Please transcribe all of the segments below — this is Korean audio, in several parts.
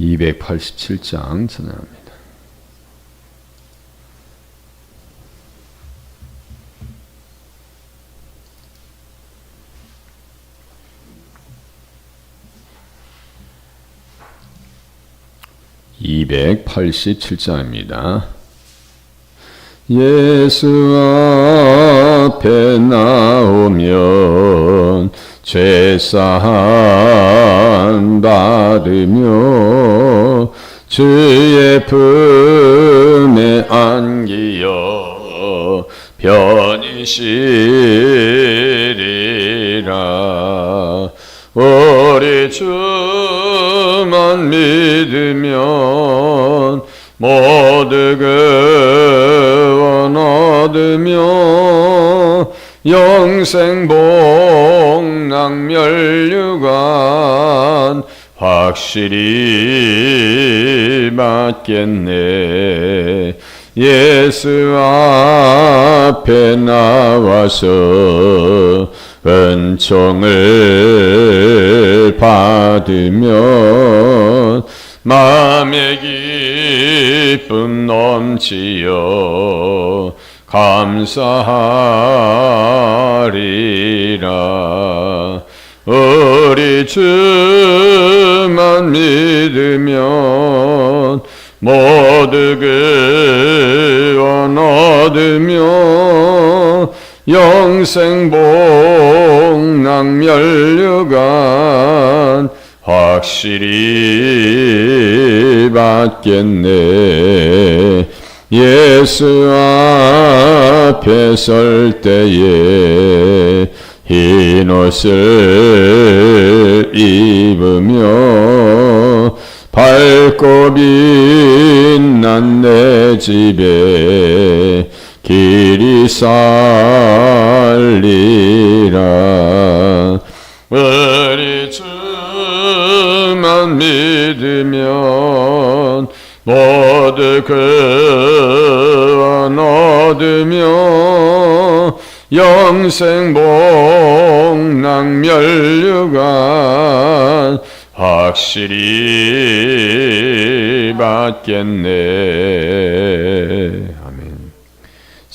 287장 전합니다. (287장입니다) 예수 앞에 나오면 죄사 함 받으며 주의 품에 안기어 쉬리라. 우리 주만 믿으면 모두 그원 얻으며 영생 복락 멸류관 확실히 받겠네. 예수 앞에 나와서 은총을 받으면 마음의 기쁨 넘치어 감사하리라. 우리 주만 믿으면 모두 그원 얻으며 영생 복락 멸류관 확실히 받겠네 예수 앞에 설 때에 흰 옷을 입으며 밝고 빛난 내 집에 길이 살리라. 우리 주만 믿으면 그원 얻으며 영생 복락 멸류관 확실히 받겠네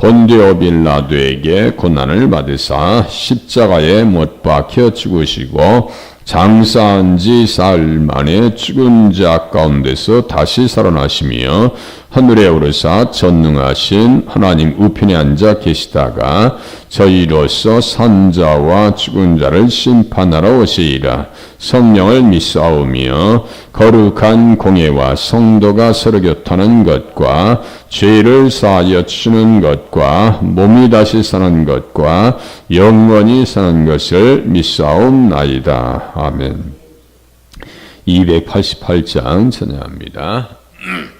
본디오 빌라도에게 고난을 받으사 십자가에 못 박혀 죽으시고 장사한 지 사흘 만에 죽은 자 가운데서 다시 살아나시며 하늘에 오르사 전능하신 하나님 우편에 앉아 계시다가 저희로서 산자와 죽은 자를 심판하러 오시리라 성령을 믿사오며 거룩한 공예와 성도가 서로 교타는 것과 죄를 사하여 주는 것과 몸이 다시 사는 것과 영원히 사는 것을 믿사옵나이다. 아멘. 288장 전해합니다.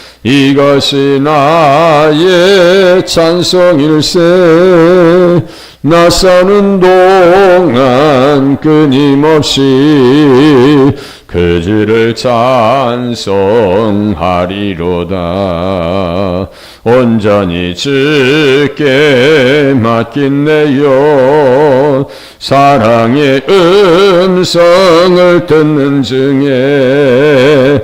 이것이 나의 찬송일세. 나 사는 동안 끊임없이 그 주를 찬송하리로다. 온전히 주께 맡긴내요. 사랑의 음성을 듣는 중에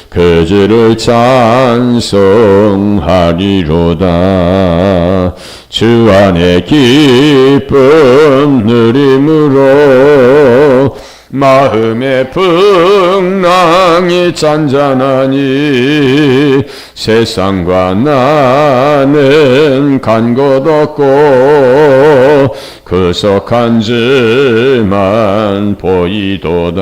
그 주를 찬송하리로다. 주 안에 기쁨 누림으로 마음의 풍랑이 잔잔하니 세상과 나는 간 것 없고 그석한 줄만 보이도다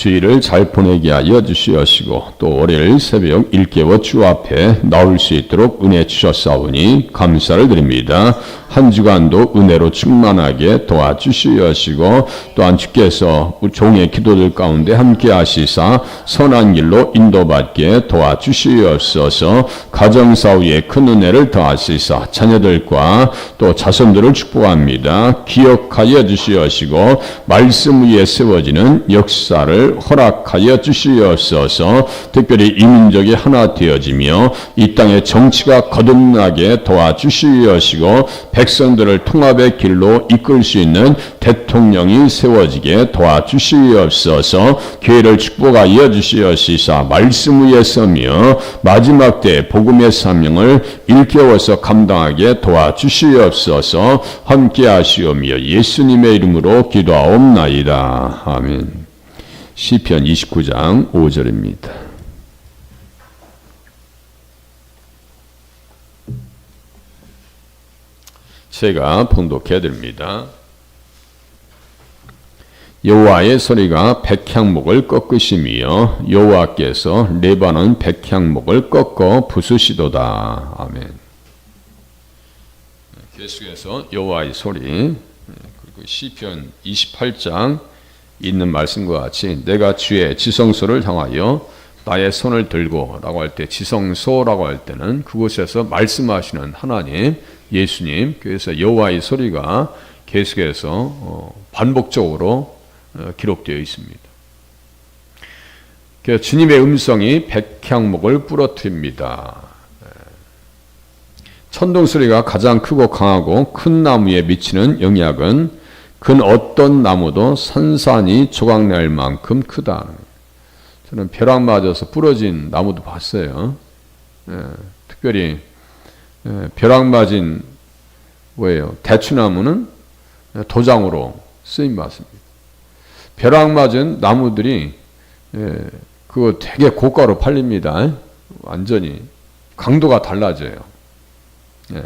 주일을 잘 보내게 하여 주시옵시고 또 월요일 새벽 일깨워 주 앞에 나올 수 있도록 은혜 주셨사오니 감사를 드립니다. 한 주간도 은혜로 충만하게 도와주시옵시고 또한 주께서 종의 기도들 가운데 함께 하시사 선한 길로 인도받게 도와주시옵소서 가정 사후에 큰 은혜를 더하시사 자녀들과 또 자손들을 축복합니다. 기억하여 주시옵시고 말씀 위에 세워지는 역사를 허락하여 주시옵소서 특별히 이민족이 하나 되어지며 이 땅의 정치가 거듭나게 도와주시옵시고 백성들을 통합의 길로 이끌 수 있는 대통령이 세워지게 도와주시옵소서 교회를 축복하여 주시옵시사 말씀 위에 서며 마지막 때 복음의 사명을 일깨워서 감당하게 도와주시옵소서 함께 하시오며 예수님의 이름으로 기도하옵나이다. 아멘. 시편 29장 5절입니다. 제가 봉독해 드립니다. 여호와의 소리가 백향목을 꺾으심이여 여호와께서 레바논 백향목을 꺾어 부수시도다. 아멘. 계속해서 여호와의 소리 그리고 시편 28장 있는 말씀과 같이 내가 주의 지성소를 향하여 나의 손을 들고 라고 할 때 지성소라고 할 때는 그곳에서 말씀하시는 하나님 예수님 그래서 여호와의 소리가 계속해서 어, 반복적으로 어, 기록되어 있습니다. 주님의 음성이 백향목을 부러뜨립니다. 천둥 소리가 가장 크고 강하고 큰 나무에 미치는 영향은 근 어떤 나무도 산산이 조각낼 만큼 크다. 저는 벼락 맞아서 부러진 나무도 봤어요. 예, 특별히 예, 벼락 맞은 뭐예요? 대추나무는 도장으로 쓰임 받습니다. 벼락 맞은 나무들이 예, 그거 되게 고가로 팔립니다. 완전히 강도가 달라져요. 예.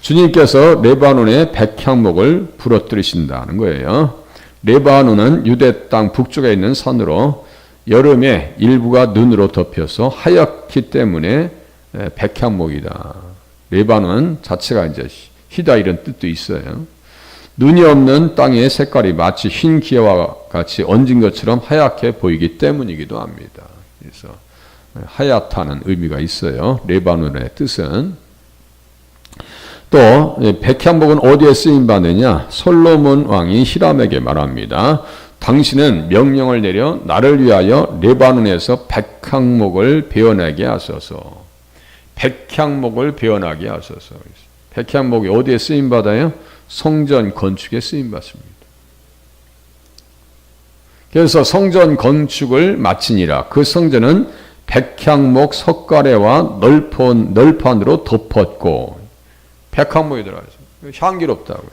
주님께서 레바논의 백향목을 부러뜨리신다는 거예요. 레바논은 유대 땅 북쪽에 있는 산으로 여름에 일부가 눈으로 덮여서 하얗기 때문에 백향목이다. 레바논 자체가 이제 희다 이런 뜻도 있어요. 눈이 없는 땅의 색깔이 마치 흰 기와 같이 얹은 것처럼 하얗게 보이기 때문이기도 합니다. 그래서 하얗다는 의미가 있어요. 레바논의 뜻은 또 백향목은 어디에 쓰임 받느냐? 솔로몬 왕이 히람에게 말합니다. 당신은 명령을 내려 나를 위하여 레바논에서 백향목을 베어내게 하소서. 백향목을 베어나게 하소서. 백향목이 어디에 쓰임 받아요? 성전 건축에 쓰임 받습니다. 그래서 성전 건축을 마치니라. 그 성전은 백향목 석가래와 널판, 널판으로 덮었고 백향목이 들어가 있습니다. 향기롭다고요.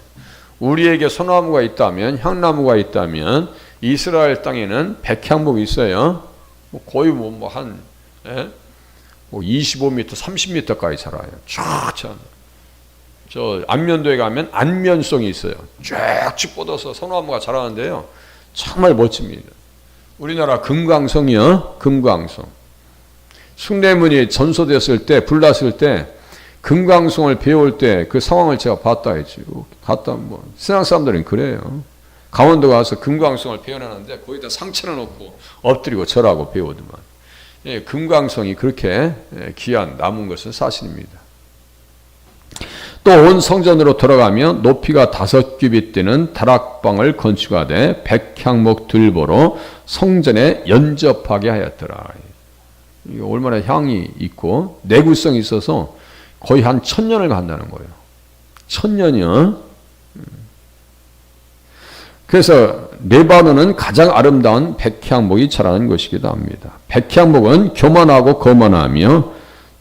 우리에게 소나무가 있다면 향나무가 있다면 이스라엘 땅에는 백향목이 있어요. 뭐 거의 뭐한 예? 뭐 25m, 30m까지 자라요. 쫙 저 안면도에 가면 안면성이 있어요. 쫙쭉 뻗어서 소나무가 자라는데요. 정말 멋집니다. 우리나라 금강성이요. 금강성. 숭례문이 전소됐을 때, 불났을 때 금강송을 배울 때 그 상황을 제가 봤다 했죠. 갔다 뭐 신앙 사람들은 그래요. 강원도 가서 금강송을 배워내는데 거기다 상처를 놓고 엎드리고 절하고 배우더만. 예, 금강성이 그렇게 예, 귀한 남은 것은 사실입니다. 또 온 성전으로 돌아가며 높이가 다섯 규빗 되는 다락방을 건축하되 백향목 들보로 성전에 연접하게 하였더라. 얼마나 향이 있고 내구성이 있어서 거의 한 천년을 간다는 거예요. 천년이요. 그래서 레바논은 가장 아름다운 백향목이 자라는 것이기도 합니다. 백향목은 교만하고 거만하며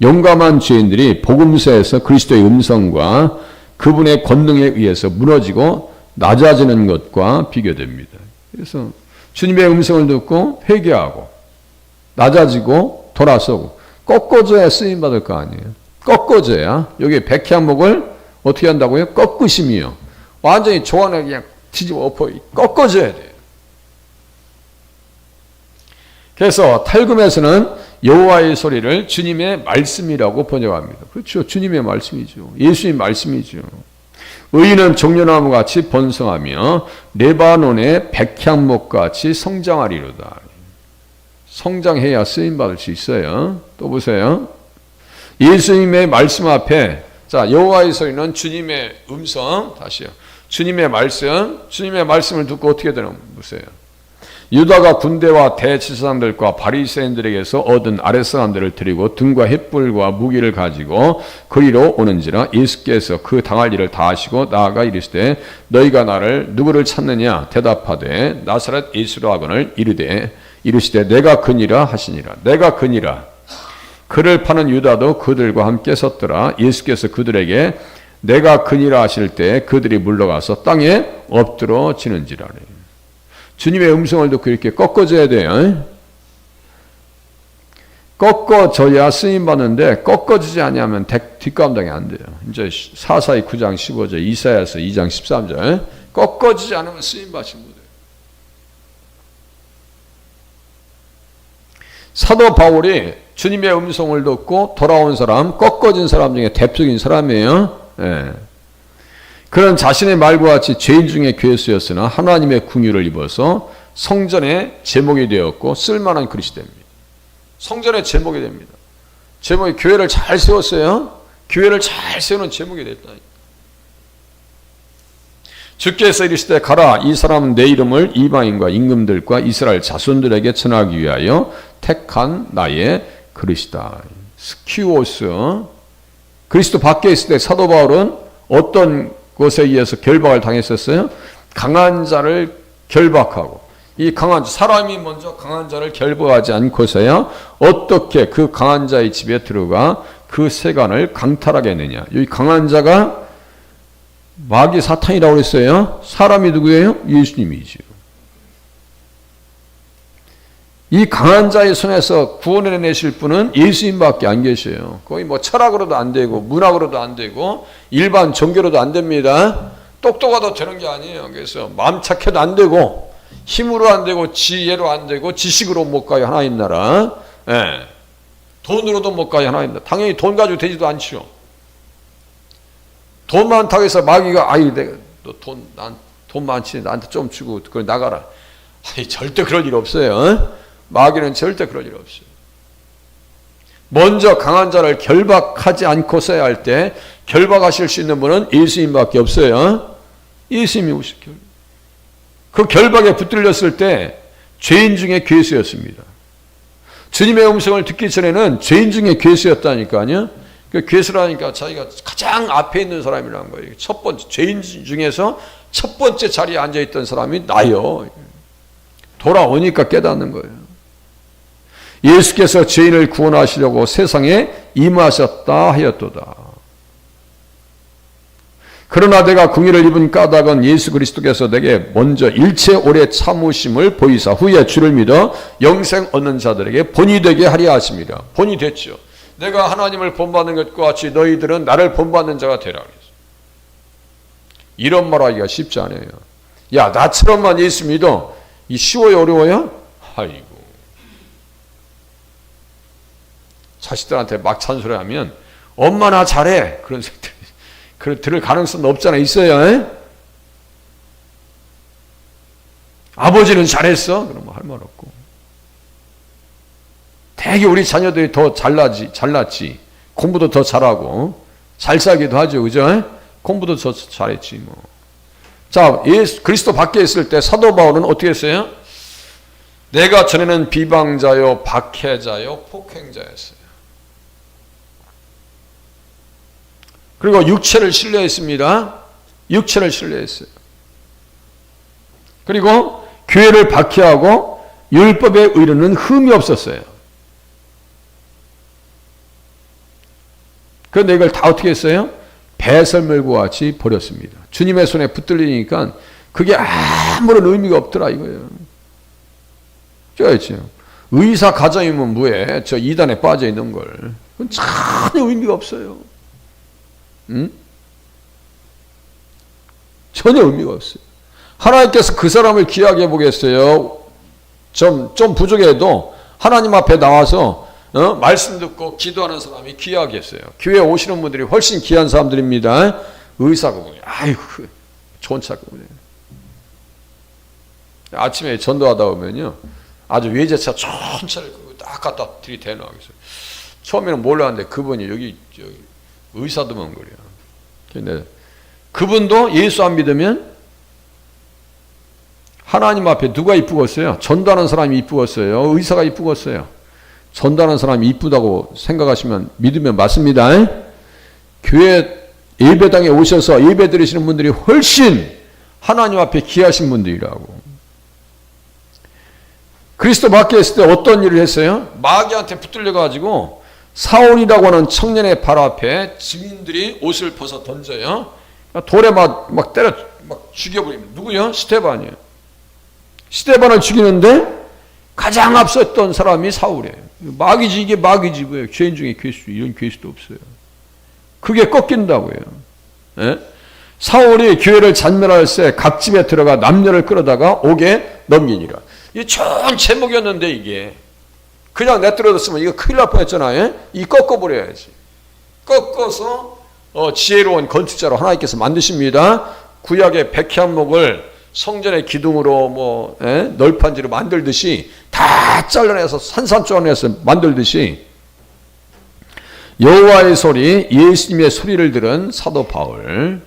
용감한 죄인들이 복음서에서 그리스도의 음성과 그분의 권능에 의해서 무너지고 낮아지는 것과 비교됩니다. 그래서 주님의 음성을 듣고 회개하고 낮아지고 돌아서고 꺾어져야 쓰임 받을 거 아니에요. 꺾어져야 여기 백향목을 어떻게 한다고요? 꺾으심이요. 완전히 조안에 그냥 뒤집어 엎어 꺾어져야 돼요. 그래서 탈금에서는 여호와의 소리를 주님의 말씀이라고 번역합니다. 그렇죠. 주님의 말씀이죠. 예수님 말씀이죠. 의인은 종려나무 같이 번성하며 레바논의 백향목 같이 성장하리로다. 성장해야 쓰임 받을 수 있어요. 또 보세요. 예수님의 말씀 앞에 자 여호와의 소리는 주님의 음성 다시요. 주님의 말씀, 주님의 말씀을 듣고 어떻게 되는 보세요. 유다가 군대와 대치사장들과 바리새인들에게서 얻은 아랫사람들을 드리고 등과 횃불과 무기를 가지고 그리로 오는지라 예수께서 그 당할 일을 다 하시고 나아가 이르시되 너희가 나를 누구를 찾느냐? 대답하되 나사렛 예수로 하거늘 이르되 이르시되 내가 그니라 하시니라. 내가 그니라. 그를 파는 유다도 그들과 함께 섰더라. 예수께서 그들에게 내가 그니라 하실 때 그들이 물러가서 땅에 엎드러지는지라래 주님의 음성을 듣고 이렇게 꺾어져야 돼요. 꺾어져야 쓰임 받는데 꺾어지지 아니하면 뒷감당이 안 돼요. 이제 사사의 9장 15절, 이사야서 2장 13절. 꺾어지지 않으면 쓰임 받지 못해요. 사도 바울이 주님의 음성을 듣고 돌아온 사람, 꺾어진 사람 중에 대표적인 사람이에요. 예. 그런 자신의 말과 같이 죄인 중에 괴수였으나 하나님의 궁유를 입어서 성전의 제목이 되었고 쓸만한 그릇이 됩니다. 성전의 제목이 됩니다. 제목이 교회를 잘 세웠어요. 교회를 잘 세우는 제목이 됐다. 주께서 이르시되 가라 이 사람은 내 이름을 이방인과 임금들과 이스라엘 자손들에게 전하기 위하여 택한 나의 그릇이다. 스키오스 그리스도 밖에 있을 때 사도 바울은 어떤 것에 의해서 결박을 당했었어요. 강한 자를 결박하고 이 강한 사람이 먼저 강한 자를 결박하지 않고서야 어떻게 그 강한 자의 집에 들어가 그 세간을 강탈하겠느냐. 이 강한 자가 마귀 사탄이라고 그랬어요. 사람이 누구예요? 예수님이지요. 이 강한 자의 손에서 구원해 내실 분은 예수님밖에 안 계셔요. 거의 뭐 철학으로도 안 되고 문학으로도 안 되고 일반 종교로도 안 됩니다. 똑똑하도 되는 게 아니에요. 그래서 마음 착해도 안 되고 힘으로 안 되고 지혜로 안 되고 지식으로 못 가요. 하나님 나라. 예. 돈으로도 못 가요. 하나님 나라. 당연히 돈 가지고 되지도 않죠. 돈 많다고 해서 마귀가 아이 내가 너돈 난돈 많지 나한테 좀 주고 그걸 나가라. 아니 절대 그럴 일 없어요. 어? 마귀는 절대 그럴 일 없어요. 먼저 강한 자를 결박하지 않고 써야 할 때 결박하실 수 있는 분은 예수님밖에 없어요. 예수님이 오실 결. 그 결박에 붙들렸을 때 죄인 중에 괴수였습니다. 주님의 음성을 듣기 전에는 죄인 중에 괴수였다니까요. 그 괴수라니까 자기가 가장 앞에 있는 사람이라는 거예요. 첫 번째 죄인 중에서 첫 번째 자리에 앉아 있던 사람이 나요. 돌아오니까 깨닫는 거예요. 예수께서 죄인을 구원하시려고 세상에 임하셨다 하였도다. 그러나 내가 궁의를 입은 까닭은 예수 그리스도께서 내게 먼저 일체 오래 참으심을 보이사 후에 주를 믿어 영생 얻는 자들에게 본이 되게 하려 하십니다. 본이 됐죠. 내가 하나님을 본받는 것과 같이 너희들은 나를 본받는 자가 되라. 이런 말하기가 쉽지 않아요. 야 나처럼만 예수 믿어. 이 쉬워요 어려워요? 아이고. 자식들한테 막 찬 소리 하면 엄마 나 잘해 그런 생들 그 들을 가능성 없잖아 있어요. 에? 아버지는 잘했어 그러면 할 말 없고 되게 우리 자녀들이 더 잘나지, 잘났지. 공부도 더 잘하고, 잘 살기도 하죠. 그죠? 공부도 더 잘했지, 뭐. 자, 예수, 그리스도 밖에 있을 때 사도 바울은 어떻게 했어요? 내가 전에는 비방자요, 박해자요, 폭행자였어요. 그리고 육체를 신뢰했습니다. 육체를 신뢰했어요. 그리고 교회를 박해하고 율법의 의로는 흠이 없었어요. 그런데 이걸 다 어떻게 했어요? 배설물과 같이 버렸습니다. 주님의 손에 붙들리니까 그게 아무런 의미가 없더라 이거예요. 죠 의사 가정이면 뭐해? 저 이단에 빠져 있는 걸. 전혀 의미가 없어요. 응? 전혀 의미가 없어요. 하나님께서 그 사람을 귀하게 보겠어요. 좀, 좀 부족해도 하나님 앞에 나와서 어? 말씀 듣고 기도하는 사람이 귀하겠어요. 교회 오시는 분들이 훨씬 귀한 사람들입니다. 의사가 뭐냐. 아이고, 좋은 착각이에요. 아침에 전도하다 보면요. 아주 외제차 천천히 딱 갖다 들이대놓겠어요. 처음에는 몰랐는데 그분이 여기, 여기 의사도만 그래요. 근데 그분도 예수 안 믿으면 하나님 앞에 누가 이쁘겠어요? 전도하는 사람이 이쁘겠어요? 의사가 이쁘겠어요? 전도하는 사람이 이쁘다고 생각하시면 믿으면 맞습니다. 교회 예배당에 오셔서 예배 드리시는 분들이 훨씬 하나님 앞에 귀하신 분들이라고. 그리스도 밖에 있을 때 어떤 일을 했어요? 마귀한테 붙들려 가지고 사온이라고 하는 청년의 발 앞에 증인들이 옷을 벗어 던져요. 돌에 막, 막 때려, 막 죽여버립니다. 누구요? 스테반이에요. 스테반을 죽이는데 가장 앞섰던 사람이 사울이에요. 마귀지, 이게 마귀지, 뭐예요. 죄인 중에 괴수, 이런 괴수도 없어요. 그게 꺾인다고요. 예? 사울이 교회를 잔멸할 때각 집에 들어가 남녀를 끌어다가 옥에 넘기니라. 이게 좋은 제목이었는데 이게 그냥 내버려뒀으면 이거 큰일 날 뻔했잖아요. 이 꺾어버려야지. 꺾어서 어, 지혜로운 건축자로 하나님께서 만드십니다. 구약의 백향목을 성전의 기둥으로 뭐 에? 널판지로 만들듯이 다 잘라내서 산산조각내서 만들듯이 여호와의 소리, 예수님의 소리를 들은 사도 바울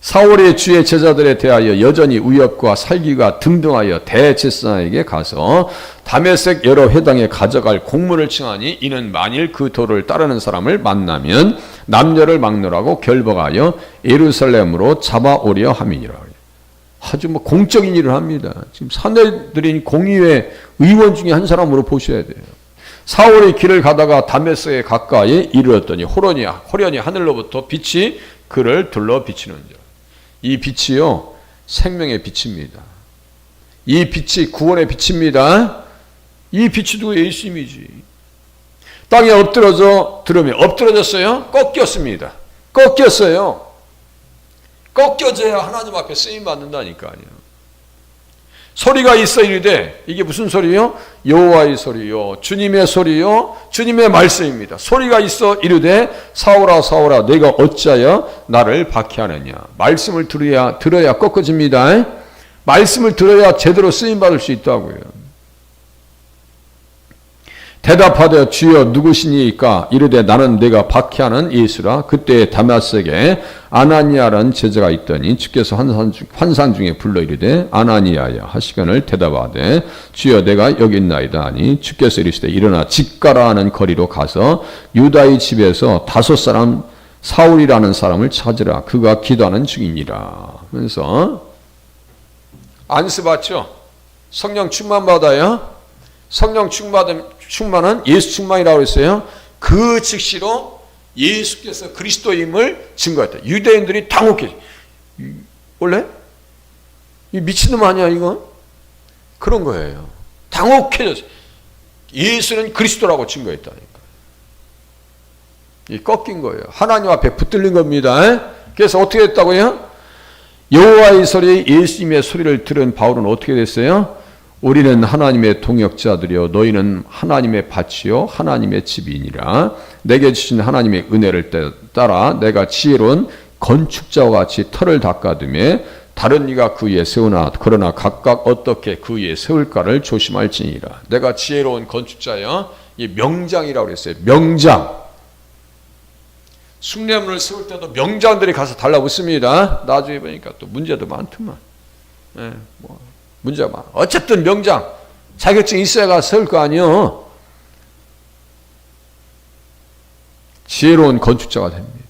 사울의 주의 제자들에 대하여 여전히 위협과 살기가 등등하여 대제사장에게 가서 다메섹 여러 회당에 가져갈 공문을 칭하니 이는 만일 그 도를 따르는 사람을 만나면 남녀를 막노라고 결박하여 예루살렘으로 잡아오려 함이니라. 아주 뭐 공적인 일을 합니다. 지금 사내들인 공의회 의원 중에 한 사람으로 보셔야 돼요. 사울의 길을 가다가 다메섹에 가까이 이르렀더니 호련이 호련이 하늘로부터 빛이 그를 둘러 비치는 자. 이 빛이요 생명의 빛입니다. 이 빛이 구원의 빛입니다. 이 빛이 누구 예수님이지. 땅에 엎드려져 들으면 엎드려졌어요. 꺾였습니다. 꺾였어요. 꺾여져야 하나님 앞에 쓰임 받는다니까요. 소리가 있어 이르되 이게 무슨 소리요? 여호와의 소리요, 주님의 소리요, 주님의 말씀입니다. 소리가 있어 이르되 사오라 사오라 내가 어찌하여 나를 박해하느냐. 말씀을 들어야 들어야 꺾어집니다. 말씀을 들어야 제대로 쓰임 받을 수 있다고요. 대답하되 주여 누구시니까? 이르되 나는 내가 박해하는 예수라. 그때 다마섹에 아나니아라는 제자가 있더니 주께서 환상, 중, 환상 중에 불러 이르되 아나니아야 하시건을 대답하되 주여 내가 여기 있나이다 하니 주께서 이르시되 일어나 집가라 하는 거리로 가서 유다의 집에서 다섯 사람 사울이라는 사람을 찾으라. 그가 기도하는 중이니라. 그래서 안수 받죠? 성령 충만 받아요? 성령 충만은 충만은 예수 충만이라고 했어요. 그 즉시로 예수께서 그리스도임을 증거했다. 유대인들이 당혹해. 원래 이 미친놈 아니야 이건? 그런 거예요. 당혹해졌어. 예수는 그리스도라고 증거했다니까. 이 꺾인 거예요. 하나님 앞에 붙들린 겁니다. 그래서 어떻게 했다고요? 여호와의 소리, 예수님의 소리를 들은 바울은 어떻게 됐어요? 우리는 하나님의 동역자들이요 너희는 하나님의 밭이요 하나님의 집이니라 내게 주신 하나님의 은혜를 따라 내가 지혜로운 건축자와 같이 터를 닦아두며 다른 이가 그 위에 세우나 그러나 각각 어떻게 그 위에 세울까를 조심할지니라. 내가 지혜로운 건축자여 이 명장이라고 그랬어요. 명장. 숭례문을 세울 때도 명장들이 가서 달라붙습니다. 나중에 보니까 또 문제도 많더만. 예, 뭐 문제가. 어쨌든 명장 자격증 있어야 세울 거 아니요. 지혜로운 건축자가 됩니다.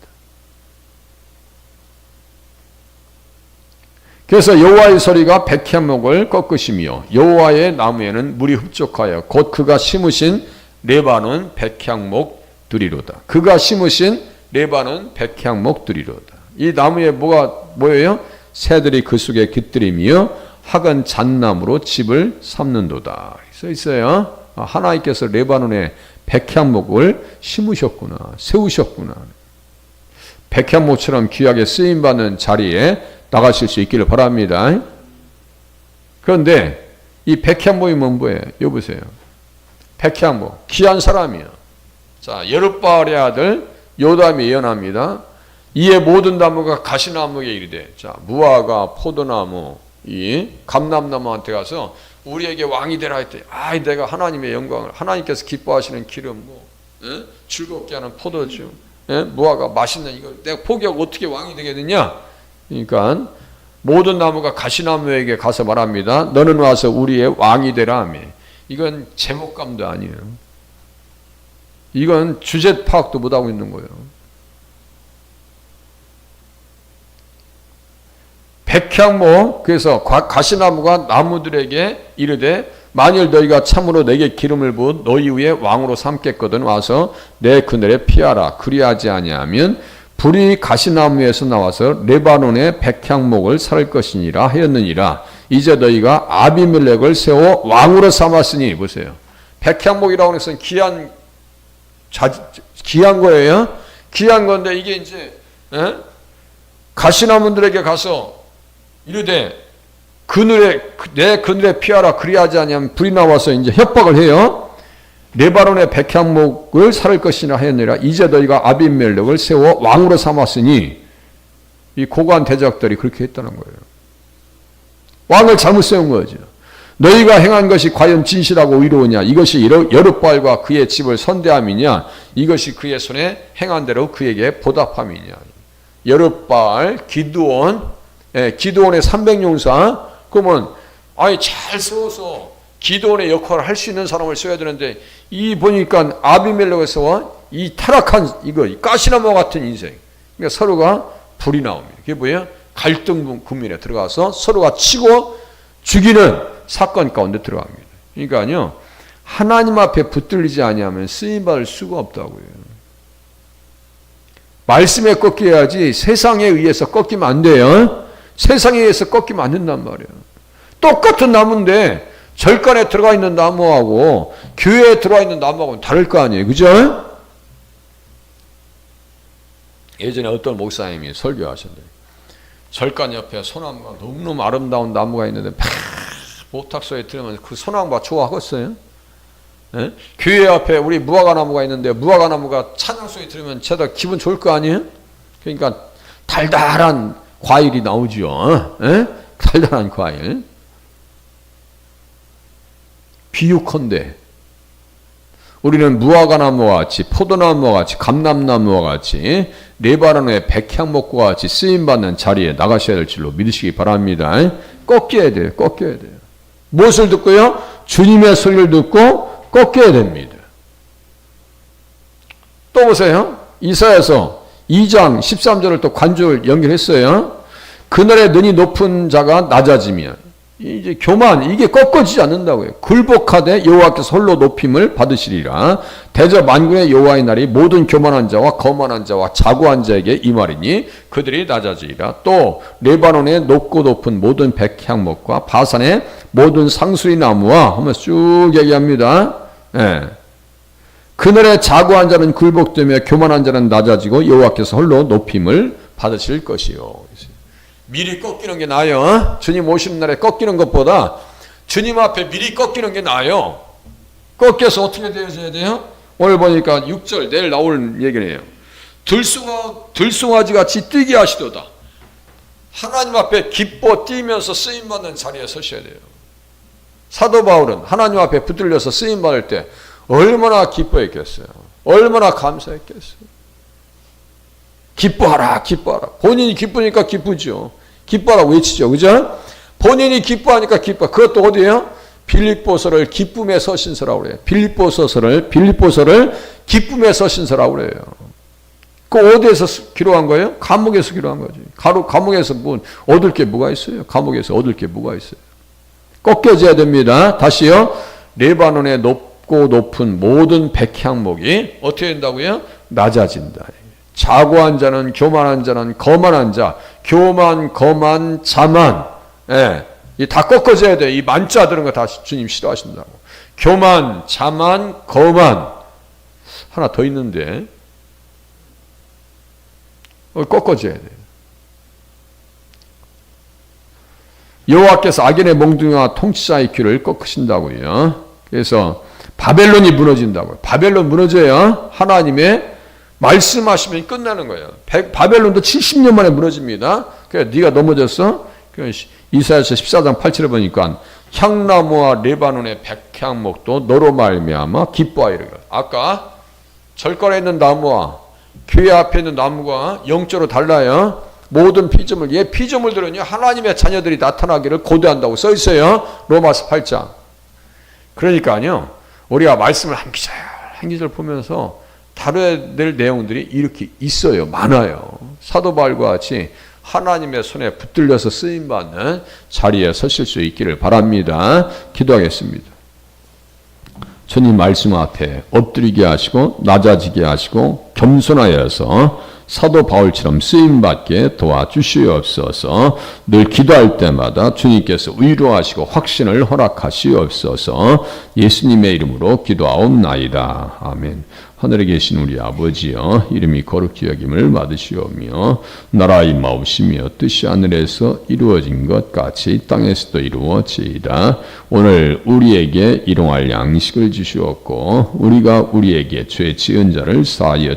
그래서 여호와의 소리가 백향목을 꺾으시며 여호와의 나무에는 물이 흡족하여 곧 그가 심으신 레바논 백향목들이로다. 그가 심으신 레바논 백향목들이로다. 이 나무에 뭐가 뭐예요? 새들이 그 속에 깃들이며 학은 잣나무로 집을 삼는도다. 써 있어요. 아, 하나님께서 레바논에 백향목을 심으셨구나, 세우셨구나. 백향목처럼 귀하게 쓰임 받는 자리에 나가실 수 있기를 바랍니다. 그런데 이 백향목이 뭔 뭐예요? 여보세요. 백향목 귀한 사람이요. 자 여룻바알의 아들 요담이 예언합니다. 이에 모든 나무가 가시나무에 이르되 자 무화과 포도나무 이 감람나무한테 가서 우리에게 왕이 되라 했더니 아 내가 하나님의 영광을 하나님께서 기뻐하시는 기름 뭐 예? 즐겁게 하는 포도주 예? 무화과 맛있는 이거 내가 포기하고 어떻게 왕이 되겠느냐 그러니까 모든 나무가 가시나무에게 가서 말합니다. 너는 와서 우리의 왕이 되라 하며 이건 제목감도 아니에요. 이건 주제 파악도 못하고 있는 거예요. 백향모 그래서 가시나무가 나무들에게 이르되 만일 너희가 참으로 내게 기름을 부은 너희 위에 왕으로 삼겠거든 와서 내 그늘에 피하라. 그리하지 아니하면 불이 가시나무에서 나와서 레바논의 백향목을 살 것이니라 하였느니라. 이제 너희가 아비멜렉을 세워 왕으로 삼았으니 보세요. 백향목이라고 해서 귀한 자, 귀한 거예요. 귀한 건데 이게 이제 에? 가시나무들에게 가서 이르되 그늘에 내 그늘에 피하라 그리하지 아니하면 불이 나와서 이제 협박을 해요. 레바논의 백향목을 살을 것이라 하였느라 이제 너희가 아비멜렉을 세워 왕으로 삼았으니 이 고관 대적들이 그렇게 했다는 거예요. 왕을 잘못 세운 거죠. 너희가 행한 것이 과연 진실하고 의로우냐? 이것이 여룻발과 그의 집을 선대함이냐? 이것이 그의 손에 행한 대로 그에게 보답함이냐? 여룻발, 기드온, 예, 기드온의 300용사, 그러면 아예 잘 세워서 기도원의 역할을 할 수 있는 사람을 써야 되는데 이 보니까 아비멜렉에서 이 타락한 이거 가시나무 같은 인생. 그러니까 서로가 불이 나옵니다. 그게 뭐예요? 갈등 국민에 들어가서 서로가 치고 죽이는 사건 가운데 들어갑니다. 그러니까요. 하나님 앞에 붙들리지 아니하면 쓰임 받을 수가 없다고요. 말씀에 꺾여야지 세상에 의해서 꺾이면 안 돼요. 세상에 의해서 꺾이면 안 된단 말이에요. 똑같은 나무인데 절간에 들어가 있는 나무하고 교회에 들어와 있는 나무하고는 다를 거 아니에요. 그죠? 예전에 어떤 목사님이 설교하셨는데 절간 옆에 소나무가 너무너무 아름다운 나무가 있는데 모탁소에 들으면 그 소나무가 좋아하겠어요? 네? 교회 앞에 우리 무화과 나무가 있는데 무화과 나무가 찬양 소리 들으면 제가 기분 좋을 거 아니에요? 그러니까 달달한 과일이 나오죠. 네? 달달한 과일. 비유컨대 우리는 무화과 나무와 같이 포도나무와 같이 감람나무와 같이 레바논의 백향목과 같이 쓰임 받는 자리에 나가셔야 될 줄로 믿으시기 바랍니다. 꺾여야 돼요. 꺾여야 돼요. 무엇을 듣고요? 주님의 소리를 듣고 꺾여야 됩니다. 또 보세요. 이사야서 2장 13절을 또 관절 연결했어요. 그날의 눈이 높은 자가 낮아지면 이제 교만 이게 꺾어지지 않는다고요. 굴복하되 여호와께서 홀로 높임을 받으시리라. 대저 만군의 여호와의 날이 모든 교만한 자와 거만한 자와 자고한 자에게 이 말이니 그들이 낮아지리라. 또 레바논의 높고 높은 모든 백향목과 바산의 모든 상수리 나무와 하면 쭉 얘기합니다. 예. 그날에 자고한 자는 굴복되며 교만한 자는 낮아지고 여호와께서 홀로 높임을 받으실 것이요. 미리 꺾이는 게 나아요. 어? 주님 오시는 날에 꺾이는 것보다 주님 앞에 미리 꺾이는 게 나아요. 꺾여서 어떻게 되어야 돼요? 오늘 보니까 6절 내일 나올 얘기네요. 들송아, 들송아지 같이 뛰게 하시도다. 하나님 앞에 기뻐 뛰면서 쓰임 받는 자리에 서셔야 돼요. 사도 바울은 하나님 앞에 붙들려서 쓰임 받을 때 얼마나 기뻐했겠어요. 얼마나 감사했겠어요. 기뻐하라, 기뻐하라. 본인이 기쁘니까 기쁘죠. 기뻐하라 외치죠. 그죠? 본인이 기뻐하니까 기뻐. 그것도 어디에요? 빌립보서를 기쁨의 서신서라고 그래요. 빌립보서서를 빌립보서를 기쁨의 서신서라고 그래요. 그 어디에서 기록한 거예요? 감옥에서 기록한 거지. 가로 감옥에서 뭐 얻을 게 뭐가 있어요? 감옥에서 얻을 게 뭐가 있어요? 꺾여져야 됩니다. 다시요. 레바논의 높 고 높은 모든 백향목이 어떻게 된다고요? 낮아진다. 자고한 자는 교만한 자는 거만한 자, 교만, 거만, 자만, 예, 이다 꺾어져야 돼. 이 만자 들은 거 다 주님 싫어하신다고. 교만, 자만, 거만 하나 더 있는데 어, 꺾어져야 돼. 여호와께서 악인의 몽둥이와 통치자의 귀를 꺾으신다고요. 그래서 바벨론이 무너진다고요. 바벨론 무너져야 하나님의 말씀하시면 끝나는 거예요. 바벨론도 70년 만에 무너집니다. 그래 네가 넘어졌어? 이사야서 14장 8절에 보니까 향나무와 레바논의 백향목도 너로 말미암아 기뻐하 이르. 아까 절거에 있는 나무와 교회 앞에 있는 나무가 영적으로 달라요. 모든 피조물, 예 피조물들은요 하나님의 자녀들이 나타나기를 고대한다고 써 있어요. 로마서 8장. 그러니까요 우리가 말씀을 한 기절 한 기절 보면서 다뤄야 될 내용들이 이렇게 있어요. 많아요. 사도 바울과 같이 하나님의 손에 붙들려서 쓰임 받는 자리에 서실 수 있기를 바랍니다. 기도하겠습니다. 주님 말씀 앞에 엎드리게 하시고 낮아지게 하시고 겸손하여서 사도 바울처럼 쓰임 받게 도와주시옵소서. 늘 기도할 때마다 주님께서 위로하시고 확신을 허락하시옵소서. 예수님의 이름으로 기도하옵나이다. 아멘. 하늘에 계신 우리 아버지여 이름이 거룩히 여김을 받으시오며 나라 임하옵시며 뜻이 하늘에서 이루어진 것 같이 땅에서도 이루어지이다. 오늘 우리에게 일용할 양식을 주시옵고 우리가 우리에게 죄 지은 자를 사하여